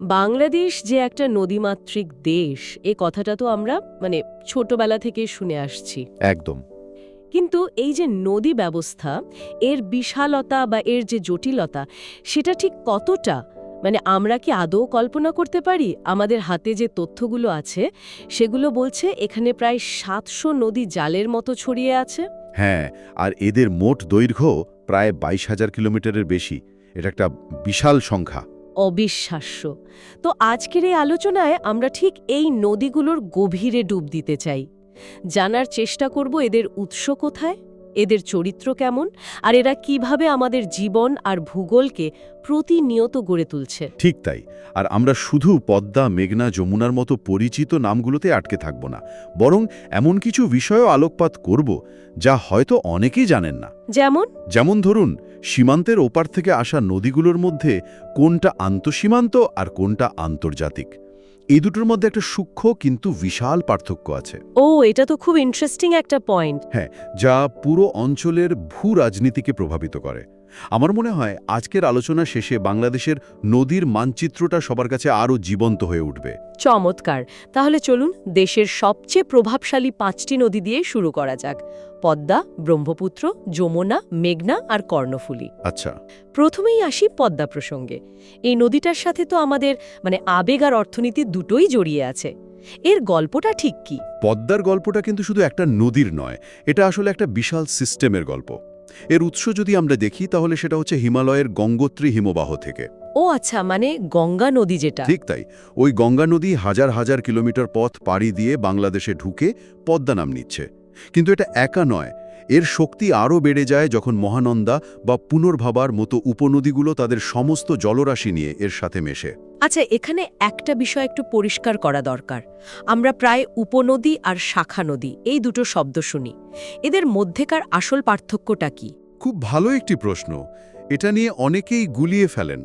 বাংলাদেশ যে একটা নদীমাতৃক দেশ এ কথাটা তো আমরা মানে ছোটবেলা থেকে শুনে আসছি। একদম। কিন্তু এই যে নদী ব্যবস্থা এর বিশালতা বা এর যে জটিলতা সেটা ঠিক কতটা? মানে আমরা কি আদৌ কল্পনা করতে পারি? আমাদের হাতে যে তথ্যগুলো আছে সেগুলো বলছে এখানে প্রায় সাতশো নদী জালের মতো ছড়িয়ে আছে। হ্যাঁ আর এদের মোট দৈর্ঘ্য প্রায় বাইশ হাজার কিলোমিটারের বেশি। এটা একটা বিশাল সংখ্যা। অবিশ্বাস্য। তো আজকের এই আলোচনায় আমরা ঠিক এই নদীগুলোর গভীরে ডুব দিতে চাই। জানার চেষ্টা করব এদের উৎস কোথায় এদের চরিত্র কেমন আর এরা কীভাবে আমাদের জীবন আর ভূগোলকে প্রতিনিয়ত গড়ে তুলছে। ঠিক তাই। আর আমরা শুধু পদ্মা মেঘনা যমুনার মতো পরিচিত নামগুলোতে আটকে থাকব না। বরং এমন কিছু বিষয়ও আলোকপাত করব যা হয়তো অনেকেই জানেন না। যেমন? যেমন ধরুন সীমান্তের ওপার থেকে আসা নদীগুলোর মধ্যে কোনটা আন্তঃসীমান্ত আর কোনটা আন্তর্জাতিক। এই দুটোর মধ্যে একটা সূক্ষ্ম কিন্তু বিশাল পার্থক্য আছে। ও এটা তো খুব ইন্টারেস্টিং একটা পয়েন্ট হ্যাঁ যা পুরো অঞ্চলের ভূ রাজনীতিকে প্রভাবিত করে। আমার মনে হয় আজকের আলোচনা শেষে বাংলাদেশের নদীর মানচিত্রটা সবার কাছে আরও জীবন্ত হয়ে উঠবে। চমৎকার। তাহলে চলুন দেশের সবচেয়ে প্রভাবশালী পাঁচটি নদী দিয়ে শুরু করা যাক। পদ্মা ব্রহ্মপুত্র যমুনা মেঘনা আর কর্ণফুলী। আচ্ছা। প্রথমেই আসি পদ্মা প্রসঙ্গে। এই নদীটার সাথে তো আমাদের মানে আবেগ আর অর্থনীতি দুটোই জড়িয়ে আছে। এর গল্পটা ঠিক কি? পদ্মার গল্পটা কিন্তু শুধু একটা নদীর নয় এটা আসলে একটা বিশাল সিস্টেমের গল্প। এর উৎস যদি আমরা দেখি তাহলে সেটা হচ্ছে হিমালয়ের গঙ্গোত্রী হিমবাহ থেকে। ও আচ্ছা মানে গঙ্গা নদী যেটা। ঠিক তাই। ওই গঙ্গা নদী হাজার হাজার কিলোমিটার পথ পাড়ি দিয়ে বাংলাদেশে ঢুকে পদ্মা নাম নিচ্ছে। কিন্তু এটা একা নয় এর শক্তি আরও বেড়ে যায় যখন মহানন্দা বা পুনর্ভাবার মতো উপনদীগুলো তাদের সমস্ত জলরাশি নিয়ে এর সাথে মেশে। আচ্ছা এখানে একটা বিষয় একটু পরিষ্কার করা দরকার। আমরা প্রায় উপনদী আর শাখা নদী এই দুটো শব্দ শুনি। এদের মধ্যেকার আসল পার্থক্যটা কি? খুব ভালো একটি প্রশ্ন। এটা নিয়ে অনেকেই গুলিয়ে ফেলেন।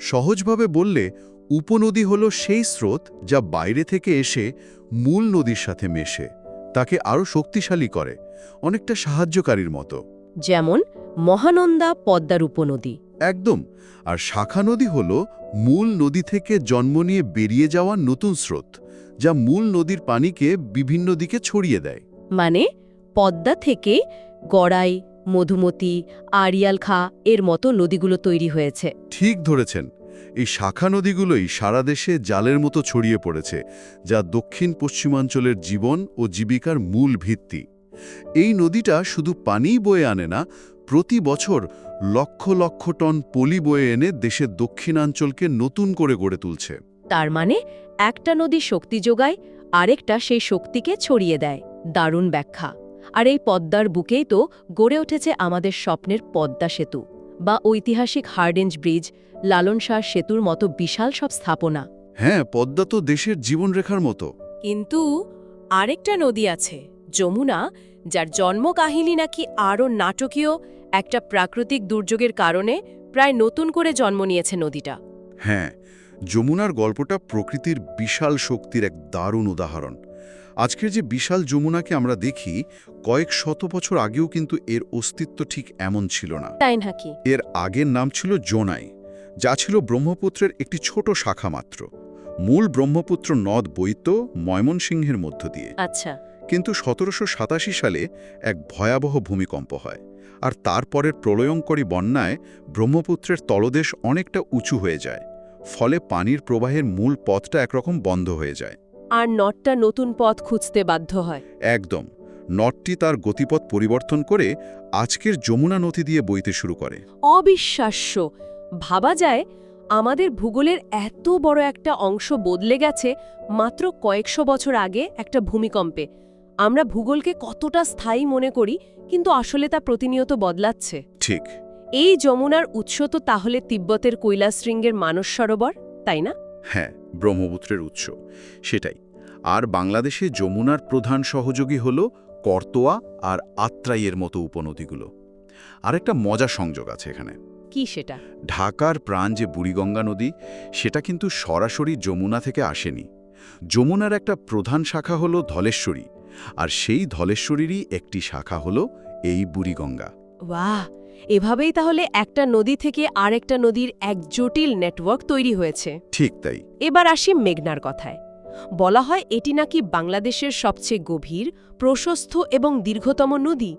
সহজভাবে বললে উপনদী হল সেই স্রোত যা বাইরে থেকে এসে মূল নদীর সাথে মেশে। তাকে আরও শক্তিশালী করে অনেকটা সাহায্যকারীর মতো। যেমন মহানন্দা পদ্মার উপনদী একদম আর শাখা নদী হল মূল নদী থেকে জন্ম নিয়ে বেরিয়ে যাওয়া নতুন স্রোত যা মূল নদীর পানিকে বিভিন্ন দিকে ছড়িয়ে দেয়। মানে পদ্মা থেকে গড়াই মধুমতি আড়িয়াল খা এর মতো নদীগুলো তৈরি হয়েছে। ঠিক ধরেছেন এই শাখা নদীগুলোই সারা দেশে জালের মতো ছড়িয়ে পড়েছে, যা দক্ষিণ পশ্চিমাঞ্চলের জীবন ও জীবিকার মূল ভিত্তি। এই নদীটা শুধু পানিই বয়ে আনে না, প্রতি বছর লক্ষ লক্ষ টন পলি বয়ে এনে দেশের দক্ষিণাঞ্চলকে নতুন করে গড়ে তুলছে। তার মানে একটা নদী শক্তি যোগায়, আরেকটা সেই শক্তিকে ছড়িয়ে দেয়। দারুণ ব্যাখ্যা। আর এই পদ্মার বুকেই তো গড়ে উঠেছে আমাদের স্বপ্নের পদ্মা সেতু। বা ঐতিহাসিক হার্ডেঞ্জ ব্রিজ লালন শাহ সেতুর মতো বিশাল সব স্থাপনা। হ্যাঁ পদ্মা তো দেশের জীবনরেখার মতো। কিন্তু আরেকটা নদী আছে যমুনা যার জন্মকাহিনী নাকি আরও নাটকীয় একটা প্রাকৃতিক দুর্যোগের কারণে প্রায় নতুন করে জন্ম নিয়েছে নদীটা। হ্যাঁ যমুনার গল্পটা প্রকৃতির বিশাল শক্তির এক দারুণ উদাহরণ। আজকের যে বিশাল যমুনাকে আমরা দেখি কয়েক শত বছর আগেও কিন্তু এর অস্তিত্ব ঠিক এমন ছিল না। এর আগের নাম ছিল জোনাই যা ছিল ব্রহ্মপুত্রের একটি ছোট শাখা মাত্র। মূল ব্রহ্মপুত্র নদ বইত ময়মনসিংহের মধ্য দিয়ে। আচ্ছা। কিন্তু সতেরোশো সাতাশি সালে এক ভয়াবহ ভূমিকম্প হয় আর তারপরের প্রলয়ঙ্করী বন্যায় ব্রহ্মপুত্রের তলদেশ অনেকটা উঁচু হয়ে যায় ফলে পানির প্রবাহের মূল পথটা একরকম বন্ধ হয়ে যায়। আর নটটা নতুন পথ খুঁজতে বাধ্য হয়। একদম। নটটি তার গতিপথ পরিবর্তন করে আজকের যমুনা নদী দিয়ে বইতে শুরু করে। অবিশ্বাস্য। ভাবা যায় আমাদের ভূগোলের এত বড় একটা অংশ বদলে গেছে মাত্র কয়েকশো বছর আগে একটা ভূমিকম্পে। আমরা ভূগোলকে কতটা স্থায়ী মনে করি কিন্তু আসলে তা প্রতিনিয়ত বদলাচ্ছে। ঠিক। এই যমুনার উৎস তো তাহলে তিব্বতের কৈলাসশৃঙ্গের মানস সরোবর তাই না? হ্যাঁ ব্রহ্মপুত্রের উৎস। সেটাই। আর বাংলাদেশে যমুনার প্রধান সহযোগী হল করতোয়া আর আত্রাইয়ের মতো উপনদীগুলো। আর একটা মজা সংযোগ আছে এখানে। কি সেটা? ঢাকার প্রাণ যে বুড়িগঙ্গা নদী সেটা কিন্তু সরাসরি যমুনা থেকে আসেনি। যমুনার একটা প্রধান শাখা হল ধলেশ্বরী আর সেই ধলেশ্বরীরই একটি শাখা হল এই বুড়িগঙ্গা। বাহ এভাবেই তাহলে একটা নদী থেকে আরেকটা নদীর এক জটিল নেটওয়ার্ক তৈরি হয়েছে। ঠিক তাই। এবার আসি মেঘনার কথায়। বলা হয় এটি নাকি বাংলাদেশের সবচেয়ে গভীর প্রশস্ত এবং দীর্ঘতম নদী?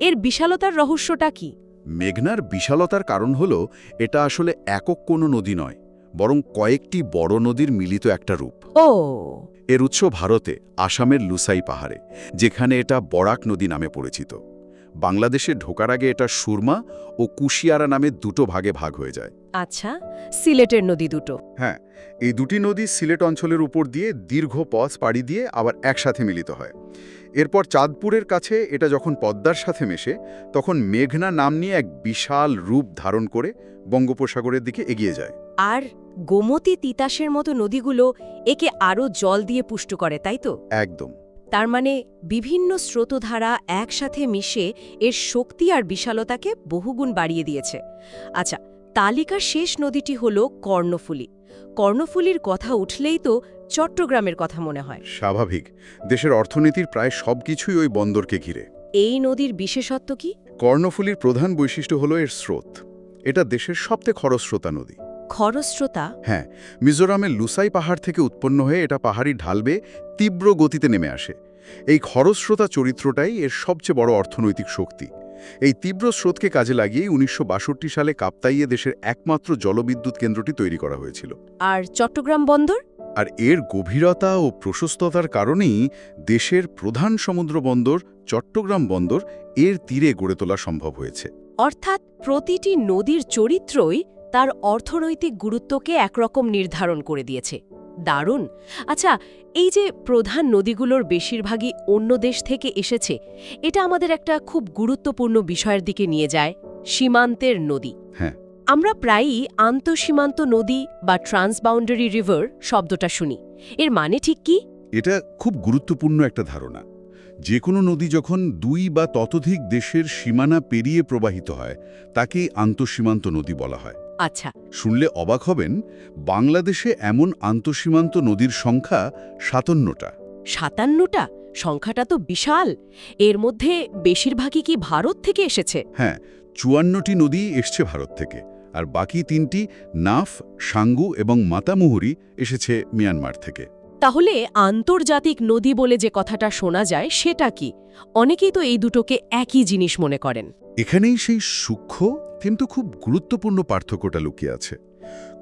এর বিশালতার রহস্যটা কি? মেঘনার বিশালতার কারণ হল এটা আসলে একক কোনো নদী নয় বরং কয়েকটি বড় নদীর মিলিত একটা রূপ। ও। এর উৎস ভারতে আসামের লুসাই পাহাড়ে যেখানে এটা বরাক নদী নামে পরিচিত। বাংলাদেশে ঢোকার আগে এটা সুরমা ও কুশিয়ারা নামে দুটো ভাগে ভাগ হয়ে যায়। আচ্ছা সিলেটের নদী দুটো। হ্যাঁ এই দুটি নদী সিলেট অঞ্চলের উপর দিয়ে দীর্ঘ পথ পাড়ি দিয়ে আবার একসাথে মিলিত হয়। এরপর চাঁদপুরের কাছে এটা যখন পদ্মার সাথে মেশে তখন মেঘনা নাম নিয়ে এক বিশাল রূপ ধারণ করে বঙ্গোপসাগরের দিকে এগিয়ে যায়। আর গোমতী তিতাসের মতো নদীগুলো একে আরও জল দিয়ে পুষ্ট করে তাই তো? একদম। তার মানে বিভিন্ন স্রোতধারা একসাথে মিশে এর শক্তি আর বিশালতাকে বহুগুণ বাড়িয়ে দিয়েছে। আচ্ছা তালিকার শেষ নদীটি হল কর্ণফুলী। কর্ণফুলীর কথা উঠলেই তো চট্টগ্রামের কথা মনে হয়। স্বাভাবিক দেশের অর্থনীতির প্রায় সবকিছুই ওই বন্দরকে ঘিরে। এই নদীর বিশেষত্ব কি? কর্ণফুলীর প্রধান বৈশিষ্ট্য হল এর স্রোত। এটা দেশের সবচেয়ে খরস্রোতা নদী। খরস্রোতা। হ্যাঁ মিজোরামের লুসাই পাহাড় থেকে উৎপন্ন হয়ে এটা পাহাড়ি ঢালবে তীব্র গতিতে নেমে আসে। এই খরস্রোতা চরিত্রটাই এর সবচেয়ে বড় অর্থনৈতিক শক্তি। এই তীব্র স্রোতকে কাজে লাগিয়েই উনিশশো সালে কাপ্তাইয়ে দেশের একমাত্র জলবিদ্যুৎ কেন্দ্রটি তৈরি করা হয়েছিল। আর চট্টগ্রাম বন্দর? আর এর গভীরতা ও প্রশস্ততার কারণেই দেশের প্রধান সমুদ্র বন্দর চট্টগ্রাম বন্দর এর তীরে গড়ে তোলা সম্ভব হয়েছে। অর্থাৎ প্রতিটি নদীর চরিত্রই তার অর্থনৈতিক গুরুত্বকে একরকম নির্ধারণ করে দিয়েছে। দারুণ! আচ্ছা এই যে প্রধান নদীগুলোর বেশিরভাগই অন্য দেশ থেকে এসেছে এটা আমাদের একটা খুব গুরুত্বপূর্ণ বিষয়ের দিকে নিয়ে যায় সীমান্তের নদী। হ্যাঁ। আমরা প্রায়ই আন্তঃসীমান্ত নদী বা ট্রান্সবাউন্ডারি রিভার শব্দটা শুনি। এর মানে ঠিক কি? এটা খুব গুরুত্বপূর্ণ একটা ধারণা। যে কোনো নদী যখন দুই বা ততোধিক দেশের সীমানা পেরিয়ে প্রবাহিত হয় তাকেই আন্তঃসীমান্ত নদী বলা হয়। আচ্ছা। শুনলে অবাক হবেন বাংলাদেশে এমন আন্তঃসীমান্ত নদীর সংখ্যা সাতান্নটা। সাতান্নটা? সংখ্যাটা তো বিশাল। এর মধ্যে বেশিরভাগই কি ভারত থেকে এসেছে? হ্যাঁ চুয়ান্নটি নদী এসছে ভারত থেকে আর বাকি তিনটি নাফ সাঙ্গু এবং মাতামুহুরি এসেছে মিয়ানমার থেকে। তাহলে আন্তর্জাতিক নদী বলে যে কথাটা শোনা যায় সেটা কি? অনেকেই তো এই দুটোকে একই জিনিস মনে করেন। এখানেই সেই সূক্ষ্ম কিন্তু খুব গুরুত্বপূর্ণ পার্থক্যটা লুকিয়ে আছে।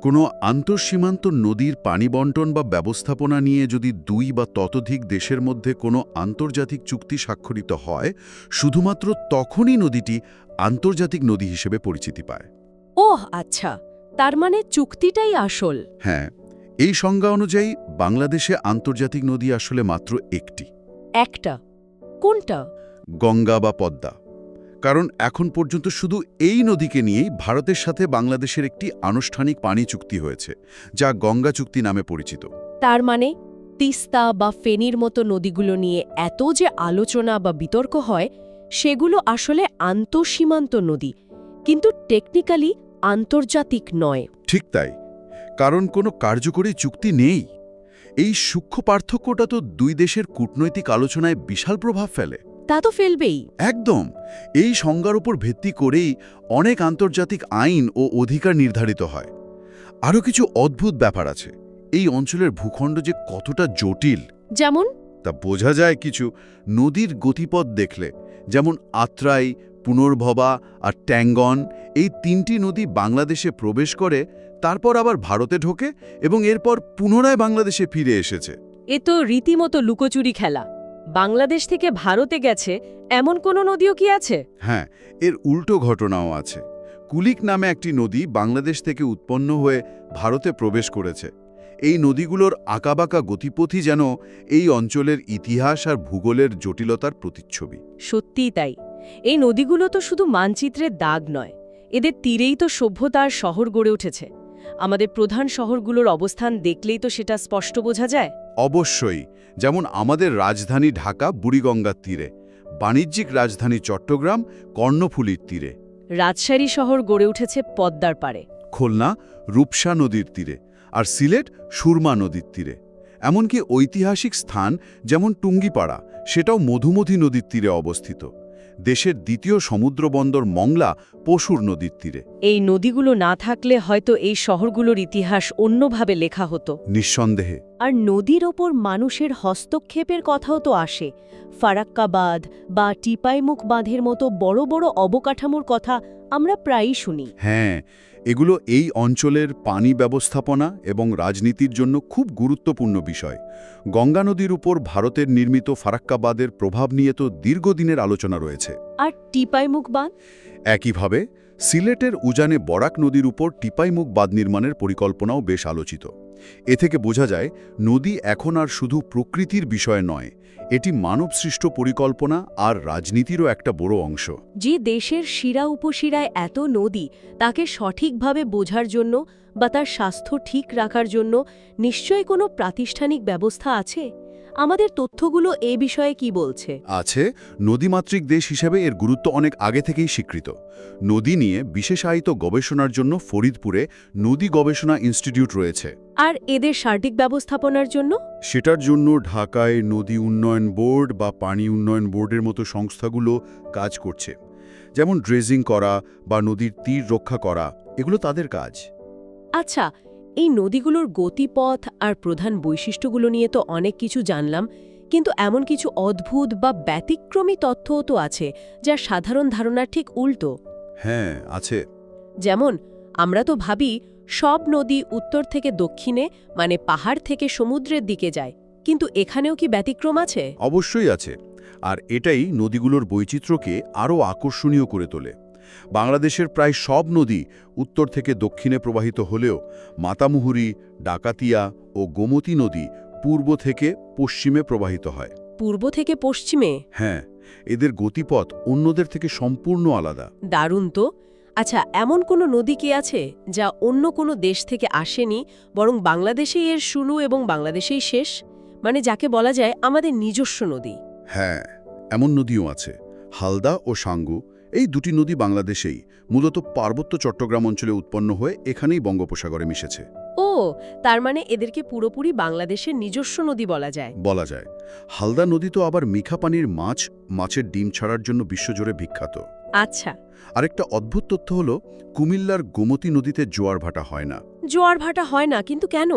কোনো আন্তঃসীমান্ত নদীর পানি বন্টন বা ব্যবস্থাপনা নিয়ে যদি দুই বা ততোধিক দেশের মধ্যে কোনো আন্তর্জাতিক চুক্তি স্বাক্ষরিত হয় শুধুমাত্র তখনই নদীটি আন্তর্জাতিক নদী হিসেবে পরিচিতি পায়। ওহ আচ্ছা। তার মানে চুক্তিটাই আসল। হ্যাঁ এই সংজ্ঞা অনুযায়ী বাংলাদেশে আন্তর্জাতিক নদী আসলে মাত্র একটি। একটা। কোনটা? গঙ্গা বা পদ্মা। কারণ এখন পর্যন্ত শুধু এই নদীকে নিয়েই ভারতের সাথে বাংলাদেশের একটি আনুষ্ঠানিক পানি চুক্তি হয়েছে যা গঙ্গা চুক্তি নামে পরিচিত। তার মানে তিস্তা বা ফেনীর মতো নদীগুলো নিয়ে এত যে আলোচনা বা বিতর্ক হয় সেগুলো আসলে আন্তঃসীমান্ত নদী কিন্তু টেকনিক্যালি আন্তর্জাতিক নয়। ঠিক তাই কারণ কোনো কার্যকরী চুক্তি নেই। এই সূক্ষ্ম পার্থক্যটা তো দুই দেশের কূটনৈতিক আলোচনায় বিশাল প্রভাব ফেলে। তা তো ফেলবেই। একদম। এই সংজ্ঞার উপর ভিত্তি করেই অনেক আন্তর্জাতিক আইন ও অধিকার নির্ধারিত হয়। আরও কিছু অদ্ভুত ব্যাপার আছে। এই অঞ্চলের ভূখণ্ড যে কতটা জটিল। যেমন? তা বোঝা যায় কিছু নদীর গতিপথ দেখলে যেমন আত্রাই পুনর্ভবা আর ট্যাঙ্গন। এই তিনটি নদী বাংলাদেশে প্রবেশ করে তারপর আবার ভারতে ঢোকে এবং এরপর পুনরায় বাংলাদেশে ফিরে এসেছে। এ তো রীতিমতো লুকোচুরি খেলা। বাংলাদেশ থেকে ভারতে গেছে এমন কোনো নদীও কি আছে? হ্যাঁ এর উল্টো ঘটনাও আছে। কুলিক নামে একটি নদী বাংলাদেশ থেকে উৎপন্ন হয়ে ভারতে প্রবেশ করেছে। এই নদীগুলোর আঁকাবাঁকা গতিপথই যেন এই অঞ্চলের ইতিহাস আর ভূগোলের জটিলতার প্রতিচ্ছবি। সত্যিই তাই। এই নদীগুলো তো শুধু মানচিত্রের দাগ নয় এদের তীরেই তো সভ্যতার শহর গড়ে উঠেছে। আমাদের প্রধান শহরগুলোর অবস্থান দেখলেই তো সেটা স্পষ্ট বোঝা যায়। অবশ্যই যেমন আমাদের রাজধানী ঢাকা বুড়িগঙ্গার তীরে বাণিজ্যিক রাজধানী চট্টগ্রাম কর্ণফুলীর তীরে। রাজশাহী শহর গড়ে উঠেছে পদ্মার পারে খুলনা রূপসা নদীর তীরে আর সিলেট সুরমা নদীর তীরে। এমনকি ঐতিহাসিক স্থান যেমন টুঙ্গিপাড়া সেটাও মধুমতি নদীর তীরে অবস্থিত। দেশের দ্বিতীয় সমুদ্রবন্দর মংলা পশুর নদীর তীরে। এই নদীগুলো না থাকলে হয়তো এই শহরগুলোর ইতিহাস অন্যভাবে লেখা হতো। নিঃসন্দেহে। আর নদীর ওপর মানুষের হস্তক্ষেপের কথাও তো আসে। ফারাক্কাবাদ বা টিপাইমুখ বাঁধের মতো বড় বড় অবকাঠামোর কথা আমরা প্রায়ই শুনি। হ্যাঁ এগুলো এই অঞ্চলের পানি ব্যবস্থাপনা এবং রাজনীতির জন্য খুব গুরুত্বপূর্ণ বিষয়। গঙ্গা নদীর উপর ভারতের নির্মিত ফারাক্কাবাদের প্রভাব নিয়ে তো দীর্ঘদিনের আলোচনা রয়েছে। আর টিপাইমুখ বাঁধ? একইভাবে সিলেটের উজানে বরাক নদীর উপর টিপাইমুখ বাঁধ নির্মাণের পরিকল্পনাও বেশ আলোচিত। এ থেকে বোঝা যায়, নদী এখন আর শুধু প্রকৃতির বিষয় নয়, এটি মানবসৃষ্ট পরিকল্পনা আর রাজনীতিরও একটা বড় অংশ। যে দেশের শিরা উপশিরায় এত নদী, তাকে সঠিকভাবে বোঝার জন্য বা তার স্বাস্থ্য ঠিক রাখার জন্য নিশ্চয়ই কোনো প্রাতিষ্ঠানিক ব্যবস্থা আছে? আমাদের তথ্যগুলো এ বিষয়ে কি বলছে? আছে নদীমাতৃক দেশ হিসেবে এর গুরুত্ব অনেক আগে থেকেই স্বীকৃত। নদী নিয়ে বিশেষায়িত গবেষণার জন্য ফরিদপুরে নদী গবেষণা ইনস্টিটিউট রয়েছে। আর এদের সার্বিক ব্যবস্থাপনার জন্য? সেটার জন্য ঢাকায় নদী উন্নয়ন বোর্ড বা পানি উন্নয়ন বোর্ডের মতো সংস্থাগুলো কাজ করছে। যেমন ড্রেজিং করা বা নদীর তীর রক্ষা করা এগুলো তাদের কাজ। আচ্ছা এই নদীগুলোর গতিপথ আর প্রধান বৈশিষ্ট্যগুলো নিয়ে তো অনেক কিছু জানলাম কিন্তু এমন কিছু অদ্ভুত বা ব্যতিক্রমী তথ্যও তো আছে যা সাধারণ ধারণার ঠিক উল্টো। হ্যাঁ আছে। যেমন আমরা তো ভাবি সব নদী উত্তর থেকে দক্ষিণে মানে পাহাড় থেকে সমুদ্রের দিকে যায় কিন্তু এখানেও কি ব্যতিক্রম আছে? অবশ্যই আছে আর এটাই নদীগুলোর বৈচিত্র্যকে আরও আকর্ষণীয় করে তোলে। বাংলাদেশের প্রায় সব নদী উত্তর থেকে দক্ষিণে প্রবাহিত হলেও মাতামুহুরি ডাকাতিয়া ও গোমতী নদী পূর্ব থেকে পশ্চিমে প্রবাহিত হয়। পূর্ব থেকে পশ্চিমে? হ্যাঁ এদের গতিপথ অন্যদের থেকে সম্পূর্ণ আলাদা। দারুণ তো। আচ্ছা এমন কোনো নদী কি আছে যা অন্য কোনো দেশ থেকে আসেনি বরং বাংলাদেশেই এর শুরু এবং বাংলাদেশেই শেষ? মানে যাকে বলা যায় আমাদের নিজস্ব নদী। হ্যাঁ এমন নদীও আছে হালদা ও সাঙ্গু এই দুটি নদী বাংলাদেশেই মূলত পার্বত্য চট্টগ্রাম অঞ্চলে উৎপন্ন হয়ে এখানেই বঙ্গোপসাগরে মিশেছে। ও তার মানে এদেরকে পুরোপুরি বাংলাদেশের নিজস্ব নদী বলা যায়। বলা যায়। হালদা নদী তো আবার মিঠা পানির মাছ মাছের ডিম ছাড়ার জন্য বিশ্বজুড়ে বিখ্যাত। আচ্ছা। আরেকটা অদ্ভুত তথ্য হলো কুমিল্লার গোমতী নদীতে জোয়ার ভাটা হয় না। জোয়ার ভাটা হয় না কিন্তু কেন?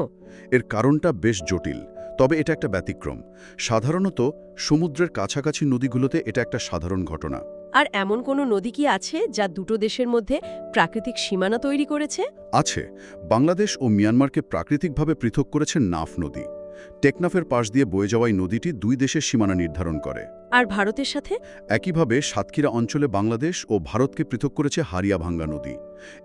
এর কারণটা বেশ জটিল তবে এটা একটা ব্যতিক্রম। সাধারণত সমুদ্রের কাছাকাছি নদীগুলোতে এটা একটা সাধারণ ঘটনা। আর এমন কোনো নদী কি আছে যা দুটো দেশের মধ্যে প্রাকৃতিক সীমানা তৈরি করেছে? আছে। বাংলাদেশ ও মিয়ানমারকে প্রাকৃতিকভাবে পৃথক করেছে নাফ নদী। টেকনাফের পাশ দিয়ে বয়ে যাওয়াই নদীটি দুই দেশের সীমানা নির্ধারণ করে। আর ভারতের সাথে? একইভাবে সাতক্ষীরা অঞ্চলে বাংলাদেশ ও ভারতকে পৃথক করেছে হারিয়াভাঙ্গা নদী।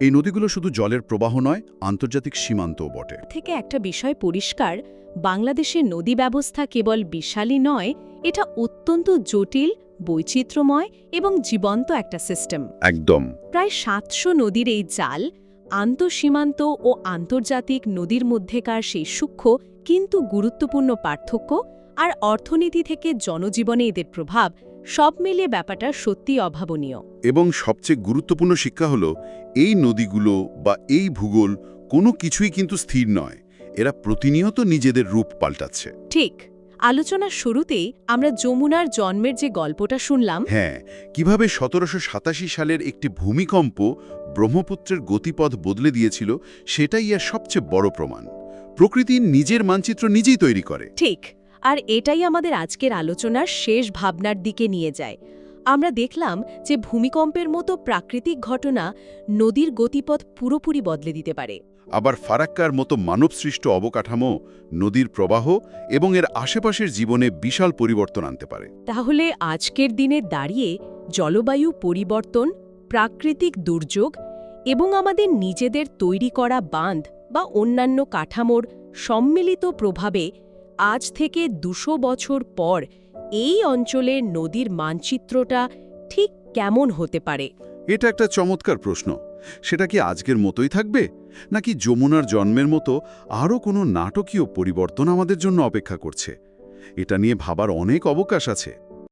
এই নদীগুলো শুধু জলের প্রবাহ নয় আন্তর্জাতিক সীমান্তও বটে। থেকে একটা বিষয় পরিষ্কার বাংলাদেশের নদী ব্যবস্থা কেবল বিশালী নয় এটা অত্যন্ত জটিল বৈচিত্র্যময় এবং জীবন্ত একটা সিস্টেম একদম। প্রায় সাতশো নদীর এই জাল আন্তঃসীমান্ত ও আন্তর্জাতিক নদীর মধ্যেকার সেই সূক্ষ্ম কিন্তু গুরুত্বপূর্ণ পার্থক্য আর অর্থনীতি থেকে জনজীবনে এদের প্রভাব সব মিলিয়ে ব্যাপারটা সত্যি অভাবনীয়। এবং সবচেয়ে গুরুত্বপূর্ণ শিক্ষা হলো এই নদীগুলো বা এই ভূগোল কোনো কিছুই কিন্তু স্থির নয়। এরা প্রতিনিয়ত নিজেদের রূপ পাল্টাচ্ছে। ঠিক। আলোচনার শুরুতেই আমরা যমুনার জন্মের যে গল্পটা শুনলাম হ্যাঁ কীভাবে সতেরোশো সাতাশি সালের একটি ভূমিকম্প ব্রহ্মপুত্রের গতিপথ বদলে দিয়েছিল সেটাই এর সবচেয়ে বড় প্রমাণ। প্রকৃতি নিজের মানচিত্র নিজেই তৈরি করে। ঠিক আর এটাই আমাদের আজকের আলোচনার শেষ ভাবনার দিকে নিয়ে যায়। আমরা দেখলাম যে ভূমিকম্পের মতো প্রাকৃতিক ঘটনা নদীর গতিপথ পুরোপুরি বদলে দিতে পারে। আবার ফারাক্কার মতো মানবসৃষ্ট অবকাঠামো নদীর প্রবাহ এবং এর আশেপাশের জীবনে বিশাল পরিবর্তন আনতে পারে। তাহলে আজকের দিনে দাঁড়িয়ে জলবায়ু পরিবর্তন প্রাকৃতিক দুর্যোগ এবং আমাদের নিজেদের তৈরি করা বাঁধ বা অন্যান্য কাঠামোর সম্মিলিত প্রভাবে আজ থেকে দুশো বছর পর এই অঞ্চলের নদীর মানচিত্রটা ঠিক কেমন হতে পারে? এটা একটা চমৎকার প্রশ্ন। সেটা কি আজকের মতোই থাকবে? নাকি যমুনার জন্মের মতো আরও কোনো নাটকীয় পরিবর্তন আমাদের জন্য অপেক্ষা করছে? এটা নিয়ে ভাবার অনেক অবকাশ আছে।